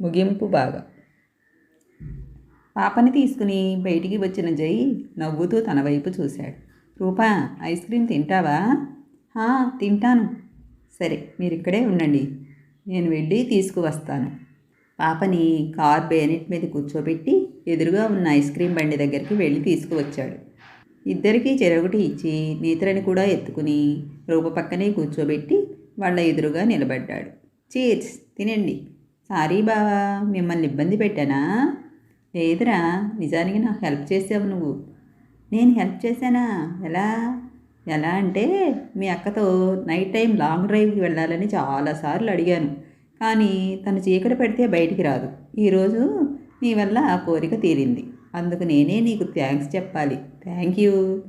ముగింపు భాగం. పాపని తీసుకుని బయటికి వచ్చిన జై నవ్వుతూ తన వైపు చూశాడు. రూపా ఐస్ క్రీమ్ తింటావా? తింటాను. సరే మీరు ఇక్కడే ఉండండి. నేను వెళ్ళి తీసుకువస్తాను. పాపని కార్ బేనెట్ మీద కూర్చోబెట్టి ఎదురుగా ఉన్న ఐస్ క్రీమ్ బండి దగ్గరికి వెళ్ళి తీసుకువచ్చాడు. ఇద్దరికీ చెరొకటి ఇచ్చి నేత్రని కూడా ఎత్తుకుని రూప పక్కనే కూర్చోబెట్టి వాళ్ళ ఎదురుగా నిలబడ్డాడు. చీర్స్ తినండి. సారీ బావా మిమ్మల్ని ఇబ్బంది పెట్టానా? లేదురా నిజానికి నాకు హెల్ప్ చేసావు నువ్వు. నేను హెల్ప్ చేశానా? ఎలా? ఎలా అంటే మీ అక్కతో నైట్ టైం లాంగ్ డ్రైవ్కి వెళ్ళాలని చాలాసార్లు అడిగాను. కానీ తను చీకటి పెడితే బయటికి రాదు. ఈరోజు నీ వల్ల ఆ కోరిక తీరింది. అందుకు నేనే నీకు థ్యాంక్స్ చెప్పాలి. Thank you.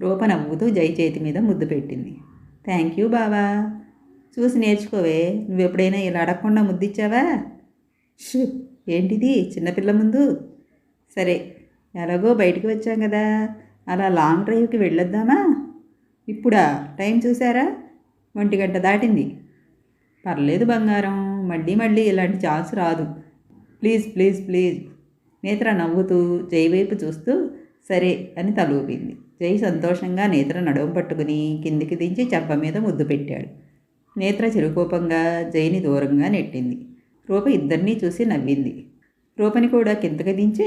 రూప నవ్వుతూ జై చేతి మీద ముద్దు పెట్టింది. థ్యాంక్ యూ బావా. చూసి నేర్చుకోవే. నువ్వు ఎప్పుడైనా ఇలా అడగకుండా ముద్దిచ్చావా? షూ ఏంటిది? చిన్నపిల్ల ముందు. సరే ఎలాగో బయటికి వచ్చాం కదా. అలా లాంగ్ డ్రైవ్కి వెళ్ళొద్దామా? ఇప్పుడా? టైం చూసారా? ఒంటి గంట దాటింది. పర్లేదు బంగారం మళ్ళీ మళ్ళీ ఇలాంటి ఛాన్స్ రాదు. Please please please. నేత్ర నవ్వుతూ జై వైపు చూస్తూ సరే అని తలూపింది. జై సంతోషంగా నేత్ర నడుము పట్టుకుని కిందికి దించి చెంప మీద ముద్దు పెట్టాడు. నేత్ర చిరుకోపంగా జైని దూరంగా నెట్టింది. రూప ఇద్దరినీ చూసి నవ్వింది. రూపని కూడా కిందకి దించి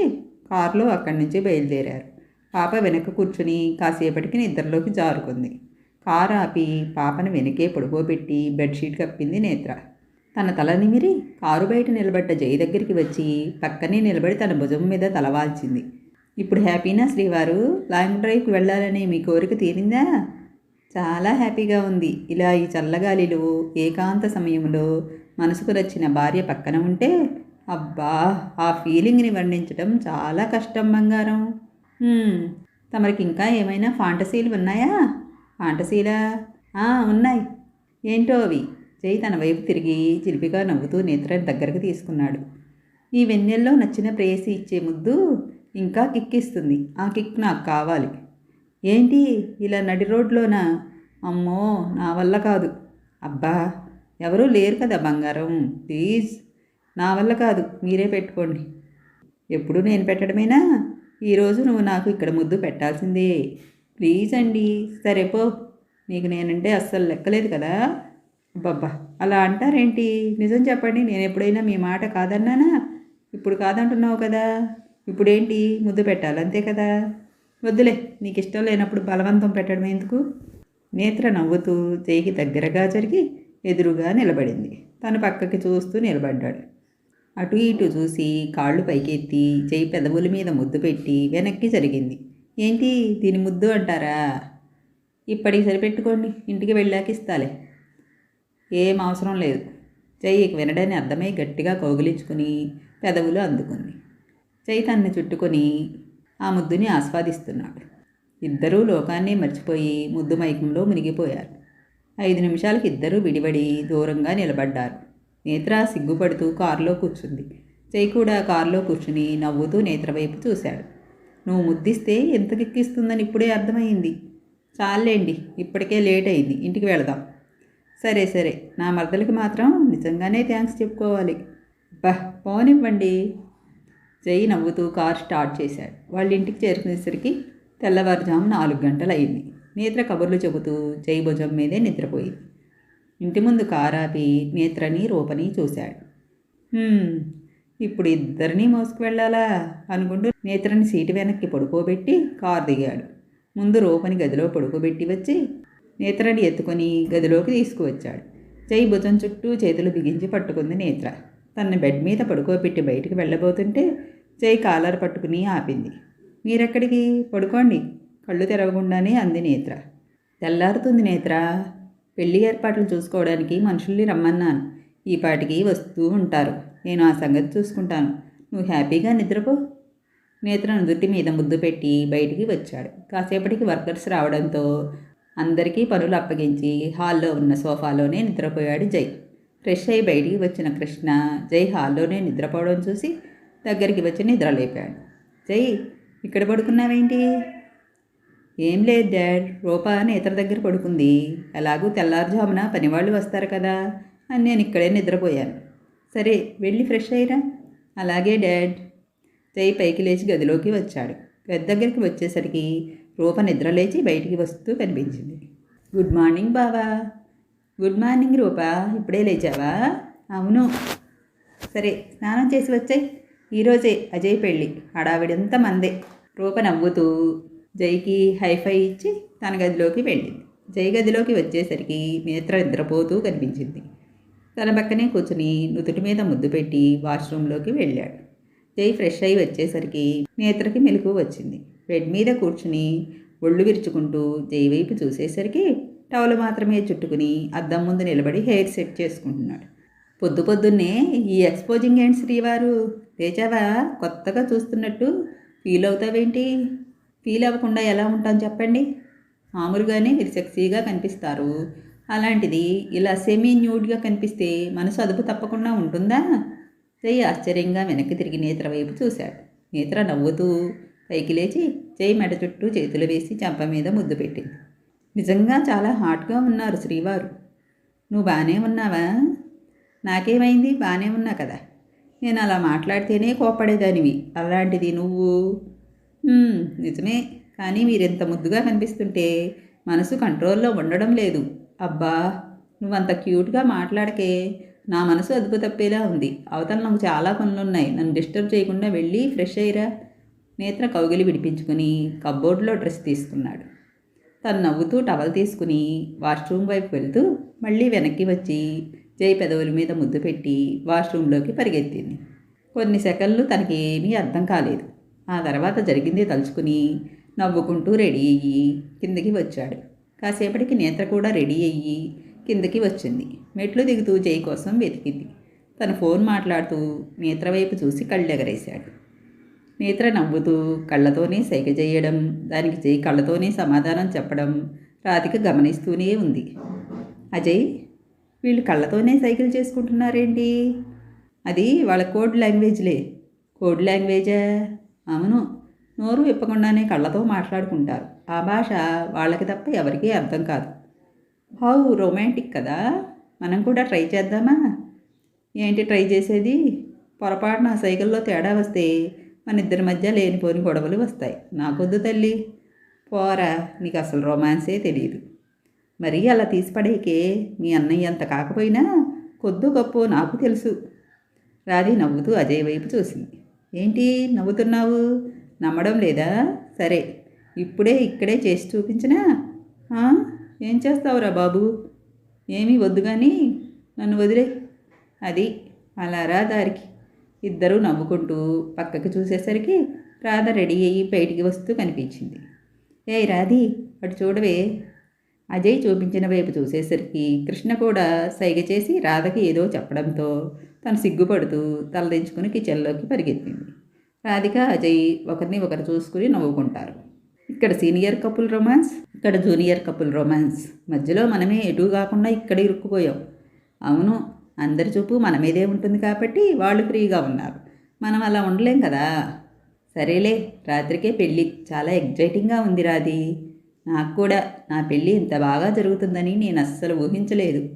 కారులో అక్కడి నుంచి బయలుదేరారు. పాప వెనక కూర్చుని కాసేపటికి నిద్రలోకి జారుకుంది. కారు ఆపి పాపను వెనకే పడుకోబెట్టి బెడ్షీట్ కప్పింది నేత్ర. తన తల నిమిరి కారు బయట నిలబడ్డ జై దగ్గరికి వచ్చి పక్కనే నిలబడి తన భుజం మీద తలవాల్చింది ఇప్పుడు హ్యాపీనా శ్రీవారు? లాంగ్ డ్రైవ్కి వెళ్ళాలనే మీ కోరిక తీరిందా? చాలా హ్యాపీగా ఉంది. ఇలా ఈ చల్లగాలిలో ఏకాంత సమయంలో మనసుకు నచ్చిన భార్య పక్కన ఉంటే అబ్బా ఆ ఫీలింగ్ని వర్ణించడం చాలా కష్టం బంగారం. తమరికి ఇంకా ఏమైనా ఫాంటసీలు ఉన్నాయా? ఫాంటసీలా? ఉన్నాయి. ఏంటో అవి. జై తన వైపు తిరిగి చిలిపిగా నవ్వుతూ నేత్రని దగ్గరకు తీసుకున్నాడు. ఈ వెన్నెల్లో నచ్చిన ప్రేయసి ఇచ్చే ముద్దు ఇంకా కిక్ ఇస్తుంది ఆ కిక్ నాకు కావాలి. ఏంటి ఇలా నడి రోడ్లోన? అమ్మో నా వల్ల కాదు. అబ్బా ఎవరూ లేరు కదా బంగారం. ప్లీజ్ నా వల్ల కాదు. మీరే పెట్టుకోండి. ఎప్పుడు నేను పెట్టడమేనా? ఈరోజు నువ్వు నాకు ఇక్కడ ముద్దు పెట్టాల్సిందే. ప్లీజ్ అండి. సరే పో. నీకు నేనంటే అస్సలు లెక్కలేదు కదా. అబ్బబ్బా అలా అంటారేంటి? నిజం చెప్పండి నేను ఎప్పుడైనా మీ మాట కాదన్నానా? ఇప్పుడు కాదంటున్నావు కదా. ఇప్పుడేంటి? ముద్దు పెట్టాలంతే కదా. వద్దులే నీకు ఇష్టం లేనప్పుడు బలవంతం పెట్టడం ఎందుకు? నేత్ర నవ్వుతూ చేయికి దగ్గరగా జరిగి ఎదురుగా నిలబడింది. తను పక్కకి చూస్తూ నిలబడ్డాడు. అటు ఇటు చూసి కాళ్ళు పైకెత్తి చేయి పెదవుల మీద ముద్దు పెట్టి వెనక్కి జరిగింది. ఏంటి దీని ముద్దు అంటారా? ఇప్పటికి సరిపెట్టుకోండి ఇంటికి వెళ్ళాక ఇస్తాలే. ఏం అవసరం లేదు. చెయ్యికి వినడని అర్థమై గట్టిగా కౌగిలించుకుని పెదవులు అందుకుంది. చెయ్యి తన్ని చుట్టుకొని ఆ ముద్దుని ఆస్వాదిస్తున్నాడు. ఇద్దరూ లోకాన్ని మర్చిపోయి ముద్దు మైకంలో మునిగిపోయారు. ఐదు నిమిషాలకి ఇద్దరూ విడివడి దూరంగా నిలబడ్డారు. నేత్ర సిగ్గుపడుతూ కారులో కూర్చుంది. చెయ్యి కూడా కారులో కూర్చుని నవ్వుతూ నేత్ర వైపు చూశాడు. నువ్వు ముద్దిస్తే ఎంత కిక్కిస్తుందని ఇప్పుడే అర్థమైంది. చాలేండి ఇప్పటికే లేట్ అయింది ఇంటికి వెళదాం. సరే సరే నా మరదలకి మాత్రం నిజంగానే థ్యాంక్స్ చెప్పుకోవాలి. బహ్ పోనివ్వండి. జై నవ్వుతూ కార్ స్టార్ట్ చేశాడు. వాళ్ళ ఇంటికి చేరుకునేసరికి తెల్లవారుజాము నాలుగు గంటలు అయింది నేత్ర కబుర్లు చెబుతూ జై భుజం మీదే నిద్రపోయింది. ఇంటి ముందు కారాపి నేత్రని రూపని చూశాడు. ఇప్పుడు ఇద్దరినీ మోసుకు వెళ్ళాలా అనుకుంటూ నేత్రని సీటు వెనక్కి పడుకోబెట్టి కారు దిగాడు. ముందు రూపని గదిలో పడుకోబెట్టి వచ్చి నేత్రని ఎత్తుకొని గదిలోకి తీసుకువచ్చాడు. జై భుజం చుట్టూ చేతులు బిగించి పట్టుకుంది నేత్ర. తన బెడ్ మీద పడుకోబెట్టి బయటికి వెళ్ళబోతుంటే జై కాలర్ పట్టుకుని ఆపింది. మీరెక్కడికి? పడుకోండి. కళ్ళు తెరవకుండానే అంది నేత్ర. తెల్లారుతుంది నేత్ర. పెళ్ళి ఏర్పాట్లు చూసుకోవడానికి మనుషుల్ని రమ్మన్నాను. ఈ పాటికి వస్తూ ఉంటారు. నేను ఆ సంగతి చూసుకుంటాను. నువ్వు హ్యాపీగా నిద్రపో. నేత్ర నుదుటి మీద ముద్దు పెట్టి బయటికి వచ్చాడు. కాసేపటికి వర్కర్స్ రావడంతో అందరికీ పనులు అప్పగించి హాల్లో ఉన్న సోఫాలోనే నిద్రపోయాడు జై. ఫ్రెష్ అయి బయటికి వచ్చిన కృష్ణ జై హాల్లోనే నిద్రపోవడం చూసి దగ్గరికి వచ్చి నిద్రలేపాడు. జై ఇక్కడ పడుకున్నావేంటి? ఏం లేదు డాడ్ రూపా నేతర దగ్గర పడుకుంది. ఎలాగూ తెల్లారుజామున పనివాళ్ళు వస్తారు కదా అని నేను ఇక్కడే నిద్రపోయాను. సరే వెళ్ళి ఫ్రెష్ అయ్యిరా. అలాగే డాడ్. జై పైకి లేచి గదిలోకి వచ్చాడు. గది దగ్గరికి వచ్చేసరికి రూప నిద్ర లేచి బయటికి వస్తూ కనిపించింది. గుడ్ మార్నింగ్ బావా. Good morning Roopa. ఇప్పుడే లేచావా? అవును. సరే స్నానం చేసి వచ్చాయి. ఈరోజే అజయ్ పెళ్ళి. హడావిడంతా మందే. రూప నవ్వుతూ జైకి హైఫై ఇచ్చి తన గదిలోకి వెళ్ళింది. జై గదిలోకి వచ్చేసరికి నేత్ర నిద్రపోతూ కనిపించింది. తన పక్కనే కూర్చుని నుదుటి మీద ముద్దు పెట్టి వాష్రూమ్లోకి వెళ్ళాడు. జై ఫ్రెష్ అయి వచ్చేసరికి నేత్రకి మెలకు వచ్చింది. బెడ్ మీద కూర్చుని ఒళ్ళు విరుచుకుంటూ జై వైపు చూసేసరికి టవల్ మాత్రమే చుట్టుకుని అద్దం ముందు నిలబడి హెయిర్ సెట్ చేసుకుంటున్నాడు. పొద్దు పొద్దున్నే ఈ ఎక్స్పోజింగ్ ఏంటి శ్రీవారు లేచావా? కొత్తగా చూస్తున్నట్టు ఫీల్ అవుతావేంటి? ఫీల్ అవ్వకుండా ఎలా ఉంటాను చెప్పండి. మామూలుగానే మీరు సెక్సీగా కనిపిస్తారు. అలాంటిది ఇలా సెమీ న్యూడ్గా కనిపిస్తే మనసు అదుపు తప్పకుండా ఉంటుందా? జై ఆశ్చర్యంగా వెనక్కి తిరిగి నేత్ర వైపు చూశాడు. నేత్ర నవ్వుతూ పైకి లేచి జై మెడ చుట్టూ చేతులు వేసి చెంప మీద ముద్దు పెట్టింది. నిజంగా చాలా హాట్గా ఉన్నారు శ్రీవారు. నువ్వు బాగానే ఉన్నావా? నాకేమైంది? బాగానే ఉన్నా కదా. నేను అలా మాట్లాడితేనే కోపడేదానివి అలాంటిది నువ్వు? నిజమే. కానీ మీరెంత ముద్దుగా కనిపిస్తుంటే మనసు కంట్రోల్లో ఉండడం లేదు. అబ్బా నువ్వంత క్యూట్గా మాట్లాడకే నా మనసు అదుపు తప్పేలా ఉంది. అవతల నాకు చాలా పనులున్నాయి. నన్ను డిస్టర్బ్ చేయకుండా వెళ్ళి ఫ్రెష్ అయ్యిరా. నేత్ర కౌగిలి విడిపించుకుని కబ్బోర్డ్లో డ్రెస్ తీసుకున్నాడు. తను నవ్వుతూ టవల్ తీసుకుని వాష్రూమ్ వైపు వెళ్తూ మళ్ళీ వెనక్కి వచ్చి జై పెదవుల మీద ముద్దు పెట్టి వాష్రూమ్లోకి పరిగెత్తింది. కొన్ని సెకండ్లు తనకి ఏమీ అర్థం కాలేదు. ఆ తర్వాత జరిగింది తలుచుకుని నవ్వుకుంటూ రెడీ అయ్యి కిందకి వచ్చాడు. కాసేపటికి నేత్ర కూడా రెడీ అయ్యి కిందకి వచ్చింది. మెట్లు దిగుతూ జై కోసం వెతికింది. తన ఫోన్ మాట్లాడుతూ నేత్ర వైపు చూసి కళ్ళెగరేశాడు. నేత్ర నవ్వుతూ కళ్ళతోనే సైగ చేయడం దానికి జై కళ్ళతోనే సమాధానం చెప్పడం రాధిక గమనిస్తూనే ఉంది. అజయ్ వీళ్ళు కళ్ళతోనే సైకిల్ చేసుకుంటున్నారేంటి? అది వాళ్ళ కోడ్ లాంగ్వేజ్లే. కోడ్ లాంగ్వేజా? అవును. నోరు విప్పకుండానే కళ్ళతో మాట్లాడుకుంటారు. ఆ భాష వాళ్ళకి తప్ప ఎవరికీ అర్థం కాదు. హౌ రొమాంటిక్ కదా! మనం కూడా ట్రై చేద్దామా? ఏంటి ట్రై చేసేది? పొరపాటున సైకిల్లో తేడా వస్తే మన ఇద్దరి మధ్య లేనిపోని గొడవలు వస్తాయి. నాకొద్దు తల్లి. పోరా నీకు అసలు రొమాన్సే తెలియదు మరీ అలా తీసిపడేకే మీ అన్నయ్య అంత కాకపోయినా కొద్దు గొప్ప నాకు తెలుసు. రాధి నవ్వుతూ అజయ్ వైపు చూసింది. ఏంటి నవ్వుతున్నావు? నమ్మడం లేదా? సరే ఇప్పుడే ఇక్కడే చేసి చూపించినా? ఏం చేస్తావురా బాబు? ఏమీ వద్దు కానీ నన్ను వదిలే. అది అలా రా దారికి. ఇద్దరూ నవ్వుకుంటూ పక్కకి చూసేసరికి రాధ రెడీ అయ్యి బయటికి వస్తూ కనిపించింది. ఏ రాధి అటు చూడవే. అజయ్ చూపించిన వైపు చూసేసరికి కృష్ణ కూడా సైగ చేసి రాధకి ఏదో చెప్పడంతో తను సిగ్గుపడుతూ తలదించుకుని కిచెన్లోకి పరిగెత్తింది. రాధిక అజయ్ ఒకరిని ఒకరు చూసుకుని నవ్వుకుంటారు. ఇక్కడ సీనియర్ కపుల్ రొమాన్స్ ఇక్కడ జూనియర్ కపుల్ రొమాన్స్. మధ్యలో మనమే ఎటు కాకుండా ఇక్కడ ఇరుక్కుపోయాం. అవును అందరి చూపు మన మీదే ఉంటుంది కాబట్టి వాళ్ళు ఫ్రీగా ఉన్నారు. మనం అలా ఉండలేం కదా. సరేలే రాత్రికే పెళ్ళి. చాలా ఎగ్జైటింగ్గా ఉంది రాది నాకు కూడా నా పెళ్ళి ఇంత బాగా జరుగుతుందని నేను అస్సలు ఊహించలేదు.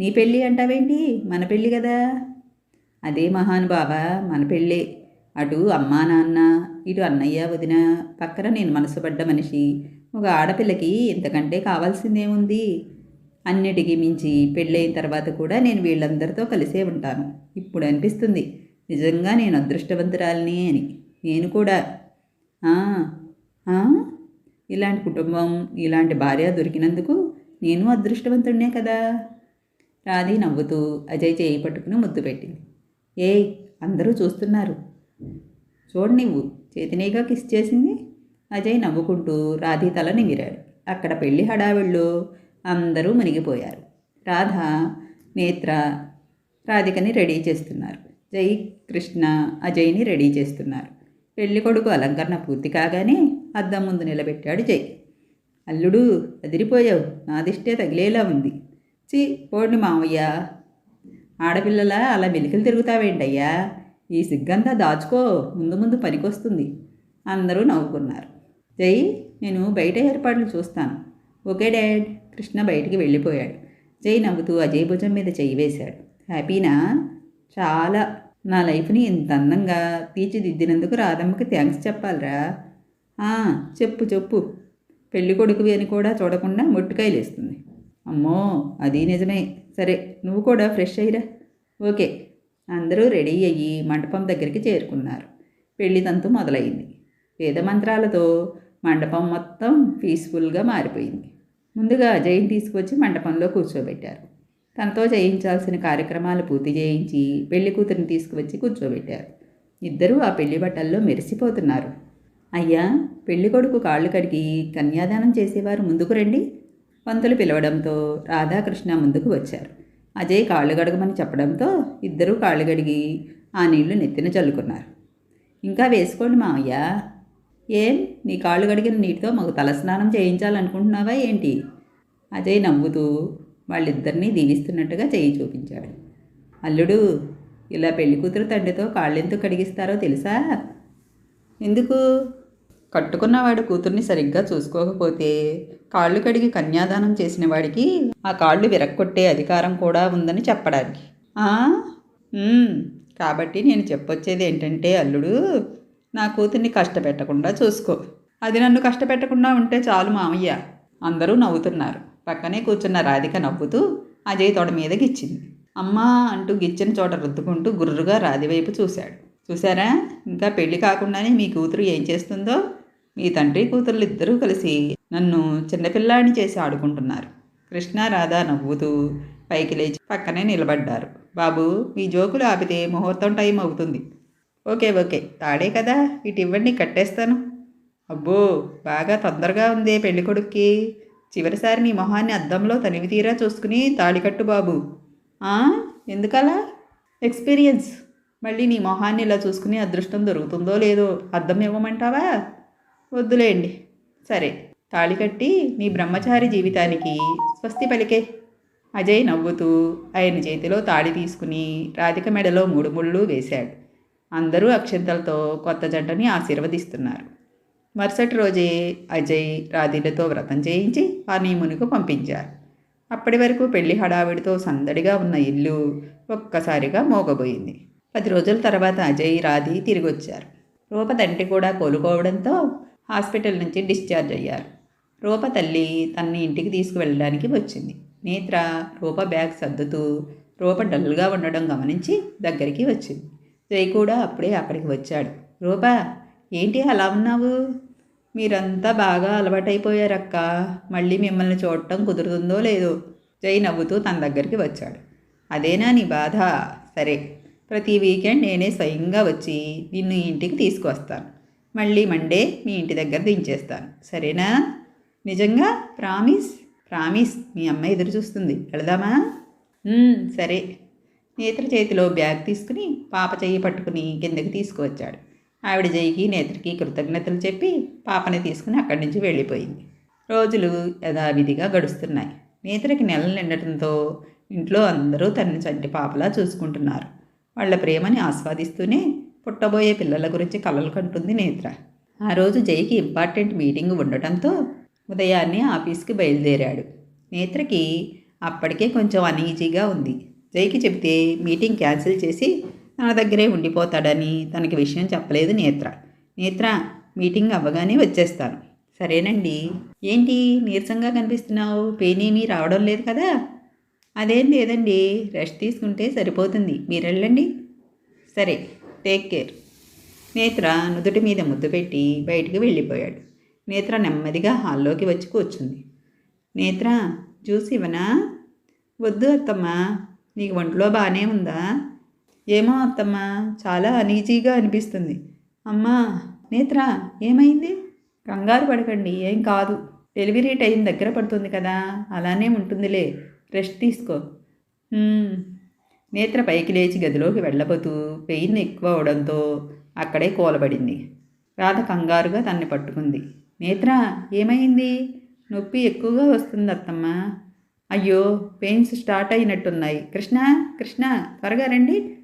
నీ పెళ్ళి అంటావేంటి? మన పెళ్ళి కదా. అదే మహానుభావ మన పెళ్ళే. అటు అమ్మా నాన్న ఇటు అన్నయ్య వదిన. పక్కన నేను మనసుపడ్డ మనిషి. ఒక ఆడపిల్లకి ఇంతకంటే కావాల్సిందేముంది? అన్నిటికీ మించి పెళ్ళైన తర్వాత కూడా నేను వీళ్ళందరితో కలిసే ఉంటాను. ఇప్పుడు అనిపిస్తుంది. నిజంగా నేను అదృష్టవంతురాలిని అని. నేను కూడా. "ఆ, ఇలాంటి కుటుంబం ఇలాంటి భార్య దొరికినందుకు నేను అదృష్టవంతుడినే కదా. రాధి నవ్వుతూ అజయ్ చేయి పట్టుకుని ముద్దు పెట్టింది. ఏయ్ అందరూ చూస్తున్నారు. చూడు నువ్వు చేతినేగా కిస్ చేసింది. అజయ్ నవ్వుకుంటూ రాధి తల నిమిరాడు అక్కడ పెళ్ళి హడావిళ్ళు అందరూ మునిగిపోయారు. రాధ నేత్ర రాధికని రెడీ చేస్తున్నారు. జై కృష్ణ అజయ్ని రెడీ చేస్తున్నారు. పెళ్ళి కొడుకు అలంకరణ పూర్తి కాగానే అద్దం ముందు నిలబెట్టాడు జై. అల్లుడు అదిరిపోయావు నా దిష్టే తగిలేలా ఉంది. చి పోండి మావయ్య. ఆడపిల్లలా అలా మెలికలు తిరుగుతావేంటయ్యా? ఈ సిగ్గంతా దాచుకో ముందు ముందు పనికొస్తుంది. అందరూ నవ్వుకున్నారు. జై నేను బయట ఏర్పాట్లు చూస్తాను. ఓకే డాడ్ కృష్ణ బయటికి వెళ్ళిపోయాడు. జై నవ్వుతూ అజయ్ భుజం మీద చెయ్యి వేశాడు. హ్యాపీనా? చాలా. నా లైఫ్ని ఇంత అందంగా తీర్చిదిద్దినందుకు రాధమ్మకి థ్యాంక్స్ చెప్పాలిరా. చెప్పు చెప్పు. పెళ్ళి కొడుకువి అని కూడా చూడకుండా మొట్టికాయలేస్తుంది. అమ్మో అది నిజమే. సరే నువ్వు కూడా ఫ్రెష్ అయ్యిరా ఓకే. అందరూ రెడీ అయ్యి మండపం దగ్గరికి చేరుకున్నారు. పెళ్ళి తంతు మొదలైంది. వేద మంత్రాలతో మండపం మొత్తం పీస్ఫుల్గా మారిపోయింది. ముందుగా అజయ్ని తీసుకొచ్చి మండపంలో కూర్చోబెట్టారు. తనతో చేయించాల్సిన కార్యక్రమాలు పూర్తి చేయించి పెళ్ళి కూతురిని తీసుకువచ్చి కూర్చోబెట్టారు. ఇద్దరూ ఆ పెళ్ళి బట్టల్లో మెరిసిపోతున్నారు. అయ్యా పెళ్ళికొడుకు కాళ్ళు కడిగి కన్యాదానం చేసేవారు ముందుకు రండి. పంతులు పిలవడంతో రాధాకృష్ణ ముందుకు వచ్చారు. అజయ్ కాళ్ళు గడగమని చెప్పడంతో ఇద్దరూ కాళ్ళు గడిగి ఆ నీళ్ళు నెత్తిన చల్లుకున్నారు. ఇంకా వేసుకోండి మావయ్య. ఏం? నీ కాళ్ళు గడిగిన నీటితో మాకు తలస్నానం చేయించాలనుకుంటున్నావా ఏంటి? అజయ్ నవ్వుతూ వాళ్ళిద్దరినీ దీవిస్తున్నట్టుగా చేయి చూపించాడు. అల్లుడు ఇలా పెళ్ళి కూతురు తండ్రితో కాళ్ళెందుకు కడిగిస్తారో తెలుసా? ఎందుకు? కట్టుకున్నవాడు కూతుర్ని సరిగ్గా చూసుకోకపోతే కాళ్ళు కడిగి కన్యాదానం చేసిన వాడికి ఆ కాళ్ళు విరక్కొట్టే అధికారం కూడా ఉందని చెప్పడానికి. కాబట్టి నేను చెప్పొచ్చేది ఏంటంటే అల్లుడు నా కూతుర్ని కష్టపెట్టకుండా చూసుకో. అది నన్ను కష్టపెట్టకుండా ఉంటే చాలు మామయ్య. అందరూ నవ్వుతున్నారు. పక్కనే కూర్చున్న రాధిక నవ్వుతూ అజయ్ తొడ మీద గిచ్చింది. అమ్మా అంటూ గిచ్చిన చోట రుద్దుకుంటూ గుర్రుగా రాధి వైపు చూశాడు. చూసారా ఇంకా పెళ్ళి కాకుండానే మీ కూతురు ఏం చేస్తుందో? మీ తండ్రి కూతుర్లు ఇద్దరూ కలిసి నన్ను చిన్నపిల్లాడిని చేసి ఆడుకుంటున్నారు. కృష్ణ రాధా నవ్వుతూ పైకి లేచి పక్కనే నిలబడ్డారు. బాబు మీ జోకులు ఆపితే ముహూర్తం టైం అవుతుంది. ఓకే ఓకే తాడే కదా ఇటు ఇవ్వండి కట్టేస్తాను. అబ్బో బాగా తొందరగా ఉందే పెళ్ళి కొడుక్కి. చివరిసారి నీ మొహాన్ని అద్దంలో తనివి తీరా చూసుకుని తాళి కట్టు బాబు. ఎందుకలా? ఎక్స్పీరియన్స్. మళ్ళీ నీ మొహాన్ని ఇలా చూసుకుని అదృష్టం దొరుకుతుందో లేదో అద్దం ఇవ్వమంటావా? వద్దులేండి. సరే. తాళి కట్టి నీ బ్రహ్మచారి జీవితానికి స్వస్తి పలికే. అజయ్ నవ్వుతూ ఆయన చేతిలో తాళి తీసుకుని రాధిక మెడలో మూడు ముళ్ళు వేశాడు. అందరూ అక్షంతలతో కొత్త జంటని ఆశీర్వదిస్తున్నారు. మరుసటి రోజే అజయ్ రాధిలతో వ్రతం చేయించి హనీమునికి పంపించారు. అప్పటి వరకు పెళ్ళి హడావిడితో సందడిగా ఉన్న ఇల్లు ఒక్కసారిగా మోగబోయింది. పది రోజుల తర్వాత అజయ్ రాధి తిరిగి వచ్చారు రూప తండ్రి కూడా కోలుకోవడంతో హాస్పిటల్ నుంచి డిశ్చార్జ్ అయ్యారు. రూప తల్లి తన్ని ఇంటికి తీసుకువెళ్ళడానికి వచ్చింది. నేత్ర రూప బ్యాగ్ సర్దుతూ రూప డల్గా ఉండడం గమనించి దగ్గరికి వచ్చింది. జై కూడా అప్పుడే అక్కడికి వచ్చాడు. రూప ఏంటి అలా ఉన్నావు? మీరంతా బాగా అలవాటైపోయారక్క. మళ్ళీ మిమ్మల్ని చూడటం కుదురుతుందో లేదో జై నవ్వుతూ తన దగ్గరికి వచ్చాడు. అదేనా నీ బాధ? సరే ప్రతి వీకెండ్ నేనే స్వయంగా వచ్చి నిన్ను ఇంటికి తీసుకువస్తాను. మళ్ళీ మండే మీ ఇంటి దగ్గర దించేస్తాను. సరేనా? నిజంగా? ప్రామిస్? ప్రామిస్. మీ అమ్మ ఎదురు చూస్తుంది. వెళదామా? సరే. నేత్ర చేతిలో బ్యాగ్ తీసుకుని పాప చెయ్యి పట్టుకుని కిందకి తీసుకువచ్చాడు. ఆవిడ జైకి నేత్రకి కృతజ్ఞతలు చెప్పి పాపని తీసుకుని అక్కడి నుంచి వెళ్ళిపోయింది. రోజులు యథావిధిగా గడుస్తున్నాయి. నేత్రకి నెలలు నిండటంతో ఇంట్లో అందరూ తనని చంటి పాపలా చూసుకుంటున్నారు. వాళ్ళ ప్రేమని ఆస్వాదిస్తూనే పుట్టబోయే పిల్లల గురించి కలలు కంటుంది నేత్ర. ఆ రోజు జైకి ఇంపార్టెంట్ మీటింగ్ ఉండటంతో ఉదయాన్నే ఆఫీస్కి బయలుదేరాడు. నేత్రకి అప్పటికే కొంచెం అనీజీగా ఉంది. జైకి చెబితే మీటింగ్ క్యాన్సిల్ చేసి తన దగ్గరే ఉండిపోతాడని తనకి విషయం చెప్పలేదు నేత్ర. నేత్ర మీటింగ్ అవ్వగానే వచ్చేస్తాను. సరేనండి. ఏంటి నీరసంగా కనిపిస్తున్నావు? పెయిన్ ఏమీ రావడం లేదు కదా? అదేం లేదండి. రెస్ట్ తీసుకుంటే సరిపోతుంది. మీరు వెళ్ళండి. సరే. టేక్ కేర్ నేత్ర నుదుటి మీద ముద్దు పెట్టి బయటికి వెళ్ళిపోయాడు. నేత్ర నెమ్మదిగా హాల్లోకి వచ్చి కూర్చుంది. నేత్ర జ్యూస్ ఇవ్వనా? వద్దు అత్తమ్మా నీకు ఒంట్లో బాగానే ఉందా? ఏమో అత్తమ్మా చాలా అనీజీగా అనిపిస్తుంది. అమ్మా నేత్ర ఏమైంది? కంగారు పడకండి ఏం కాదు. డెలివరీ టైం దగ్గర పడుతుంది కదా అలానే ఉంటుందిలే. రెస్ట్ తీసుకో. నేత్ర పైకి లేచి గదిలోకి వెళ్ళబోతూ పెయిన్ ఎక్కువ అవడంతో అక్కడే కూలబడింది. రాధ కంగారుగా తన్ని పట్టుకుంది. నేత్ర ఏమైంది? నొప్పి ఎక్కువగా వస్తుంది అత్తమ్మ. అయ్యో పెయిన్స్ స్టార్ట్ అయినట్టున్నాయి. కృష్ణ కృష్ణ త్వరగా రండి.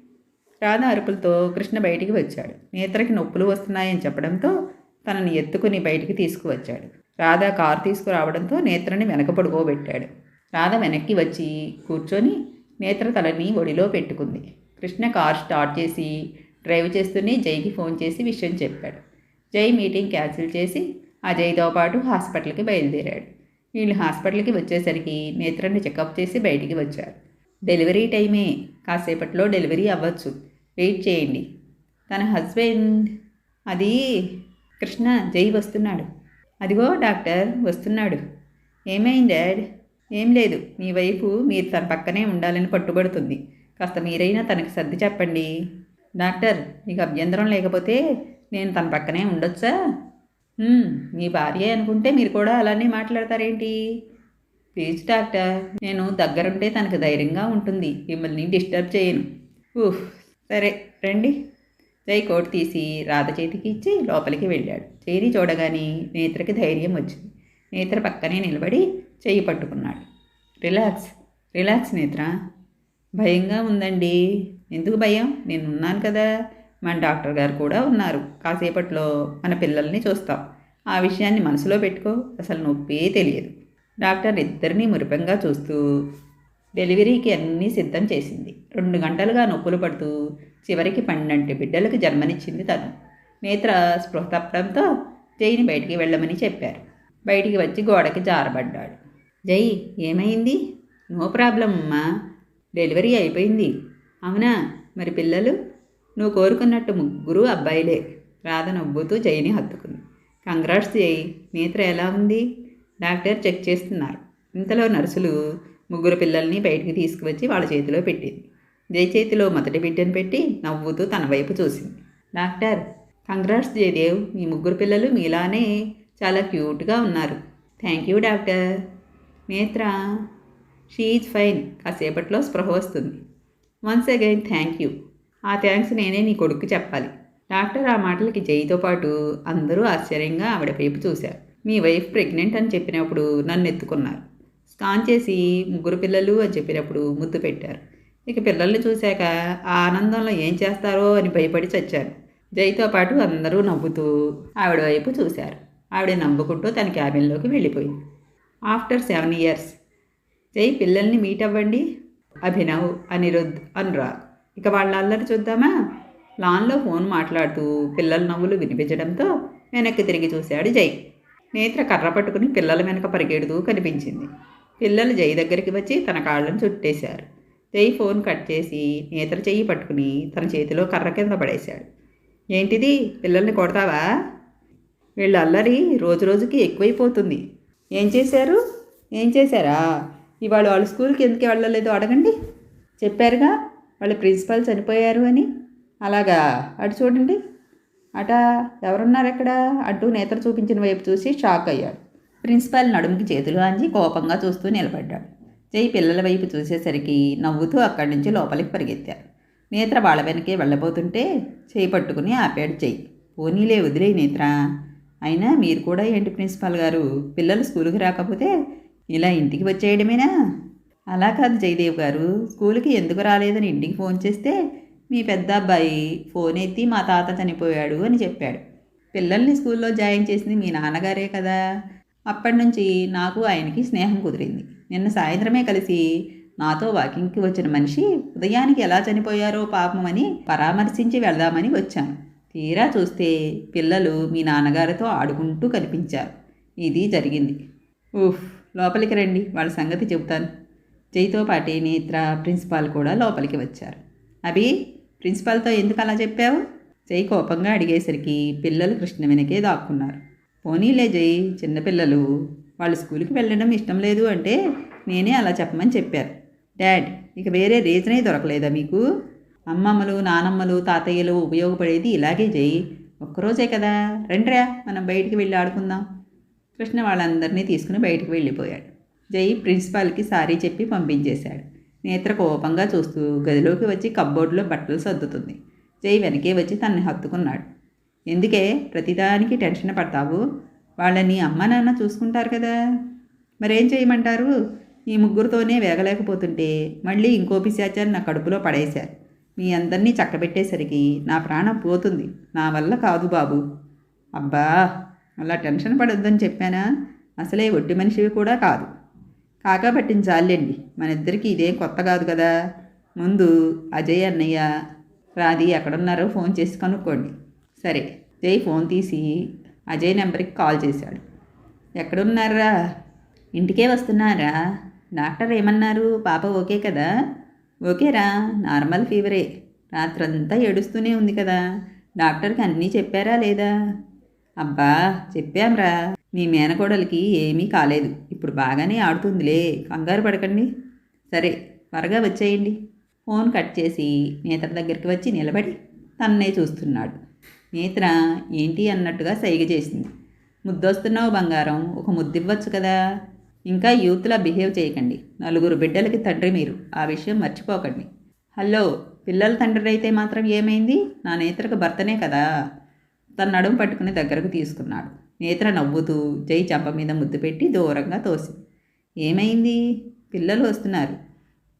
రాధ అరుపులతో కృష్ణ బయటికి వచ్చాడు. నేత్రకి నొప్పులు వస్తున్నాయని చెప్పడంతో తనని ఎత్తుకుని బయటికి తీసుకువచ్చాడు. రాధ కారు తీసుకురావడంతో నేత్రని వెనక పడుకోబెట్టాడు. రాధ వెనక్కి వచ్చి కూర్చొని నేత్రతలని ఒడిలో పెట్టుకుంది. కృష్ణ కార్ స్టార్ట్ చేసి డ్రైవ్ చేస్తూనే జైకి ఫోన్ చేసి విషయం చెప్పాడు. జై మీటింగ్ క్యాన్సిల్ చేసి అజయ్తో పాటు హాస్పిటల్కి బయలుదేరాడు. వీళ్ళు హాస్పిటల్కి వచ్చేసరికి నేత్రని చెకప్ చేసి బయటికి వచ్చారు. డెలివరీ టైమే కాసేపట్లో డెలివరీ అవ్వచ్చు. వెయిట్ చేయండి. తన హస్బెండ్ అది కృష్ణ జై వస్తున్నాడు. అదిగో డాక్టర్ వస్తున్నాడు. ఏమైంది డాడ్? ఏం లేదు. మీ వైపు మీరు తన పక్కనే ఉండాలని పట్టుబడుతుంది. కాస్త మీరైనా తనకి సర్ది చెప్పండి. డాక్టర్ మీకు అభ్యంతరం లేకపోతే నేను తన పక్కనే ఉండొచ్చా? మీ భార్య అనుకుంటే మీరు కూడా అలానే మాట్లాడతారేంటి? ప్లీజ్ డాక్టర్ నేను దగ్గరుంటే తనకు ధైర్యంగా ఉంటుంది. మిమ్మల్ని డిస్టర్బ్ చేయను. ఊహ్ సరే రండి. జై కోట్ తీసి రాధ చేతికి ఇచ్చి లోపలికి వెళ్ళాడు. చేరి చూడగానే నేత్రకి ధైర్యం వచ్చింది. నేత్ర పక్కనే నిలబడి చెయ్యి పట్టుకున్నాడు. రిలాక్స్ రిలాక్స్ నేత్ర. భయంగా ఉందండి. ఎందుకు భయం? నేను ఉన్నాను కదా. మన డాక్టర్ గారు కూడా ఉన్నారు. కాసేపట్లో మన పిల్లల్ని చూస్తాం. ఆ విషయాన్ని మనసులో పెట్టుకో. అసలు నొప్పే తెలియదు. డాక్టర్ ఇద్దరిని మురిపంగా చూస్తూ డెలివరీకి అన్నీ సిద్ధం చేసింది. రెండు గంటలుగా నొప్పులు పడుతూ చివరికి పన్నెండు బిడ్డలకు జన్మనిచ్చింది తను. నేత్ర స్పృహ తప్పడంతో జైని బయటికి వెళ్ళమని చెప్పారు. బయటికి వచ్చి గోడకి జారబడ్డాడు. జై ఏమైంది? నో ప్రాబ్లం అమ్మా. డెలివరీ అయిపోయింది. అవునా? మరి పిల్లలు? నువ్వు కోరుకున్నట్టు ముగ్గురు అబ్బాయిలే. రాధ నవ్వుతూ జైని హత్తుకుంది. కంగ్రాట్స్ జై నేత్ర ఎలా ఉంది? డాక్టర్ చెక్ చేస్తున్నారు. ఇంతలో నర్సులు ముగ్గురు పిల్లల్ని బయటికి తీసుకువచ్చి వాళ్ళ చేతిలో పెట్టింది. జై చేతిలో మొదటి బిడ్డను పెట్టి నవ్వుతూ తన వైపు చూసింది. డాక్టర్ కంగ్రాట్స్ జయదేవ్ మీ ముగ్గురు పిల్లలు మీలానే చాలా క్యూట్గా ఉన్నారు. Thank you doctor. Netra she's fine కాసేపట్లో స్పృహ వస్తుంది. వన్స్ అగైన్ థ్యాంక్ యూ ఆ థ్యాంక్స్ నేనే నీ కొడుకు చెప్పాలి. డాక్టర్ ఆ మాటలకి జైతో పాటు అందరూ ఆశ్చర్యంగా ఆవిడ వైపు చూశారు. మీ వైఫ్ ప్రెగ్నెంట్ అని చెప్పినప్పుడు నన్ను ఎత్తుకున్నారు. స్కాన్ చేసి ముగ్గురు పిల్లలు అని చెప్పినప్పుడు ముద్దు పెట్టారు. ఇక పిల్లల్ని చూశాక ఆ ఆనందంలో ఏం చేస్తారో అని భయపడి చచ్చాను. జైతో పాటు అందరూ నవ్వుతూ ఆవిడ వైపు చూశారు. ఆవిడ నవ్వుకుంటూ తన క్యాబిన్లోకి వెళ్ళిపోయింది. After seven years. జై పిల్లల్ని మీట్ అవ్వండి. అభినవ్ అనిరుద్ అనురాగ్. ఇక వాళ్ళ అల్లరి చూద్దామా? లాన్లో ఫోన్ మాట్లాడుతూ పిల్లల నవ్వులు వినిపించడంతో వెనక్కి తిరిగి చూశాడు జై. నేత్ర కర్ర పట్టుకుని పిల్లల వెనక పరిగెడుతూ కనిపించింది. పిల్లలు జై దగ్గరికి వచ్చి తన కాళ్ళను చుట్టేశారు. జై ఫోన్ కట్ చేసి నేత్ర చెయ్యి పట్టుకుని తన చేతిలో కర్ర కింద పడేశాడు. ఏంటిది? పిల్లల్ని కొడతావా? వీళ్ళ అల్లరి రోజు రోజుకి ఎక్కువైపోతుంది. ఏం చేశారు? ఏం చేశారా? ఇవాళ వాళ్ళ స్కూల్కి ఎందుకు వెళ్ళలేదో అడగండి. చెప్పారుగా వాళ్ళ ప్రిన్సిపాల్ చనిపోయారు అని. అలాగా? అటు చూడండి. అట ఎవరున్నారు ఎక్కడ అంటూ నేత్ర చూపించిన వైపు చూసి షాక్ అయ్యాడు. ప్రిన్సిపాల్ నడుముకి చేతులు అంచి కోపంగా చూస్తూ నిలబడ్డాడు. జై పిల్లల వైపు చూసేసరికి నవ్వుతూ అక్కడి నుంచి లోపలికి పరిగెత్తారు నేత్ర వాళ్ళ వెనకే వెళ్ళబోతుంటే చేయి పట్టుకుని ఆపాడు చెయ్యి పోనీలే వదిలే నేత్ర. అయినా మీరు కూడా ఏంటి ప్రిన్సిపాల్ గారు? పిల్లలు స్కూల్కి రాకపోతే ఇలా ఇంటికి వచ్చేయడమేనా? అలా కాదు జయదేవ్ గారు. స్కూల్కి ఎందుకు రాలేదని ఇంటికి ఫోన్ చేస్తే మీ పెద్ద అబ్బాయి ఫోన్ ఎత్తి మా తాత చనిపోయాడు అని చెప్పాడు. పిల్లల్ని స్కూల్లో జాయిన్ చేసింది మీ నాన్నగారే కదా. అప్పటి నుంచి నాకు ఆయనకి స్నేహం కుదిరింది. నిన్న సాయంత్రమే కలిసి నాతో వాకింగ్కి వచ్చిన మనిషి ఉదయానికి ఎలా చనిపోయారో పాపం అని పరామర్శించి వెళ్దామని వచ్చాను. తీరా చూస్తే పిల్లలు మీ నాన్నగారితో ఆడుకుంటూ కనిపించారు. ఇది జరిగింది. ఊఫ్ లోపలికి రండి వాళ్ళ సంగతి చెబుతాను. జైతో పాటే నేత్ర ప్రిన్సిపాల్ కూడా లోపలికి వచ్చారు. అభి ప్రిన్సిపాల్తో ఎందుకు అలా చెప్పావు? జై కోపంగా అడిగేసరికి పిల్లలు కృష్ణ వెనకే దాక్కున్నారు. పోనీలే జై చిన్నపిల్లలు వాళ్ళు స్కూల్కి వెళ్ళడం ఇష్టం లేదు అంటే నేనే అలా చెప్పమని చెప్పారు. డాడ్ ఇక వేరే రీజనే దొరకలేదా మీకు? అమ్మమ్మలు నానమ్మలు తాతయ్యలు ఉపయోగపడేది ఇలాగే జై. ఒక్కరోజే కదా. రండిరా మనం బయటికి వెళ్ళి ఆడుకుందాం. కృష్ణ వాళ్ళందరినీ తీసుకుని బయటికి వెళ్ళిపోయాడు. జై ప్రిన్సిపాల్కి సారీ చెప్పి పంపించేశాడు. నేత్ర కోపంగా చూస్తూ గదిలోకి వచ్చి కబ్బోర్డులో బట్టలు సర్దుతుంది. జై వెనకే వచ్చి తనని హత్తుకున్నాడు. ఎందుకే? ప్రతిదానికి టెన్షన్ పడతావు? వాళ్ళని అమ్మ నాన్న చూసుకుంటారు కదా. మరేం చేయమంటారు? ఈ ముగ్గురితోనే వేగలేకపోతుంటే మళ్ళీ ఇంకో పిశాచాన్ని నా కడుపులో పడేశారు. మీ అందరినీ చక్కబెట్టేసరికి నా ప్రాణం పోతుంది. నా వల్ల కాదు బాబు. అబ్బా అలా టెన్షన్ పడొద్దని చెప్పానా? అసలే ఒడ్డు మనిషివి కూడా కాదు. కాకా పట్టించాలండి మన ఇద్దరికి ఇదే కొత్త కాదు కదా. ముందు అజయ్ అన్నయ్య రాది ఎక్కడున్నారో ఫోన్ చేసి కనుక్కోండి. సరే జై ఫోన్ తీసి అజయ్ నెంబర్కి కాల్ చేశాడు. ఎక్కడున్నారా? ఇంటికే వస్తున్నారా? డాక్టర్ ఏమన్నారు? పాప ఓకే కదా? ఓకేరా నార్మల్ ఫీవరే. రాత్రంతా ఏడుస్తూనే ఉంది కదా. డాక్టర్కి అన్నీ చెప్పారా లేదా? అబ్బా చెప్పాంరా. మీ మేనకోడలికి ఏమీ కాలేదు. ఇప్పుడు బాగానే ఆడుతుందిలే. కంగారు పడకండి. సరే త్వరగా వచ్చేయండి. ఫోన్ కట్ చేసి నేత్ర దగ్గరికి వచ్చి నిలబడి తన్నే చూస్తున్నాడు. నేత్ర ఏంటి అన్నట్టుగా సైగ చేసింది. ముద్దొస్తున్నావు బంగారం. ఒక ముద్దివ్వచ్చు కదా. ఇంకా యూత్లా బిహేవ్ చేయకండి. నలుగురు బిడ్డలకి తండ్రి మీరు. ఆ విషయం మర్చిపోకండి. హలో పిల్లల తండ్రి అయితే మాత్రం ఏమైంది? నా నేత్రకు భర్తనే కదా. తన నడుము పట్టుకుని దగ్గరకు తీసుకున్నాడు. నేత్ర నవ్వుతూ జై చంప మీద ముద్దు పెట్టి దూరంగా తోసింది ఏమైంది? పిల్లలు వస్తున్నారు.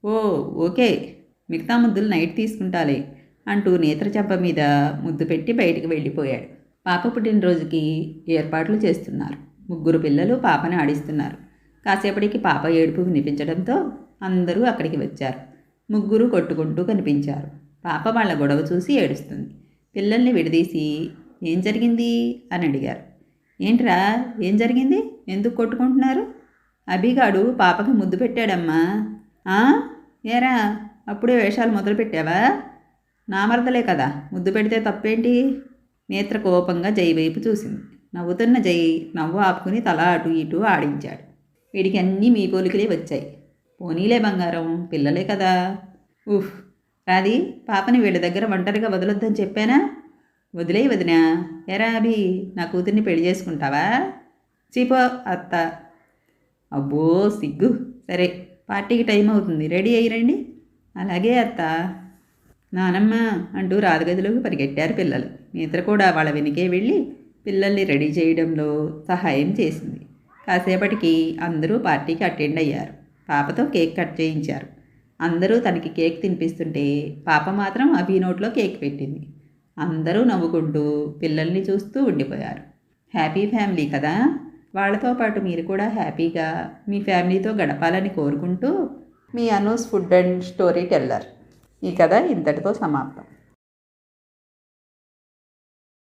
ఓ ఓకే మిగతా ముద్దులు నైట్ తీసుకుంటాలే అంటూ నేత్ర చంప మీద ముద్దు పెట్టి బయటికి వెళ్ళిపోయాడు. పాప పుట్టినరోజుకి ఏర్పాట్లు చేస్తున్నారు. ముగ్గురు పిల్లలు పాపని ఆడిస్తున్నారు. కాసేపటికి పాప ఏడుపు వినిపించడంతో అందరూ అక్కడికి వచ్చారు. ముగ్గురు కొట్టుకుంటూ కనిపించారు. పాప వాళ్ళ గొడవ చూసి ఏడుస్తుంది. పిల్లల్ని విడదీసి ఏం జరిగింది? అని అడిగారు. ఏంట్రా? ఏం జరిగింది? ఎందుకు కొట్టుకుంటున్నారు? అభిగాడు పాపకి ముద్దు పెట్టాడమ్మా. ఏరా? అప్పుడే వేషాలు మొదలు పెట్టావా? నా మరదలే కదా. ముద్దు పెడితే తప్పేంటి? నేత్ర కోపంగా జై వైపు చూసింది. నవ్వుతున్న జై నవ్వు ఆపుకుని తల అటు ఇటు ఆడించాడు. వీడికి అన్నీ మీ పోలికలే వచ్చాయి. పోనీలే బంగారం పిల్లలే కదా. ఉఫ్ రాది పాపని వీళ్ళ దగ్గర ఒంటరిగా వదలొద్దని చెప్పానా? వదిలే వదినా. ఎరా అభి నా కూతుర్ని పెళ్ళి చేసుకుంటావా? చీపో అత్త. అబ్బో సిగ్గు. సరే పార్టీకి టైం అవుతుంది. రెడీ అయ్యి రండి. అలాగే అత్త. నానమ్మ అంటూ రాధగదిలోకి పరిగెట్టారు పిల్లలు. నేత్ర కూడా వాళ్ళ వెనుకే వెళ్ళి పిల్లల్ని రెడీ చేయడంలో సహాయం చేసింది. కాసేపటికి అందరూ పార్టీకి అటెండ్ అయ్యారు. పాపతో కేక్ కట్ చేయించారు. అందరూ తనకి కేక్ తినిపిస్తుంటే పాప మాత్రం అభి నోట్లో కేక్ పెట్టింది. అందరూ నవ్వుకుంటూ పిల్లల్ని చూస్తూ ఉండిపోయారు. హ్యాపీ ఫ్యామిలీ కదా! వాళ్ళతో పాటు మీరు కూడా హ్యాపీగా మీ ఫ్యామిలీతో గడపాలని కోరుకుంటూ మీ Anu's food and storyteller. ఈ కథ ఇంతటితో సమాప్తం.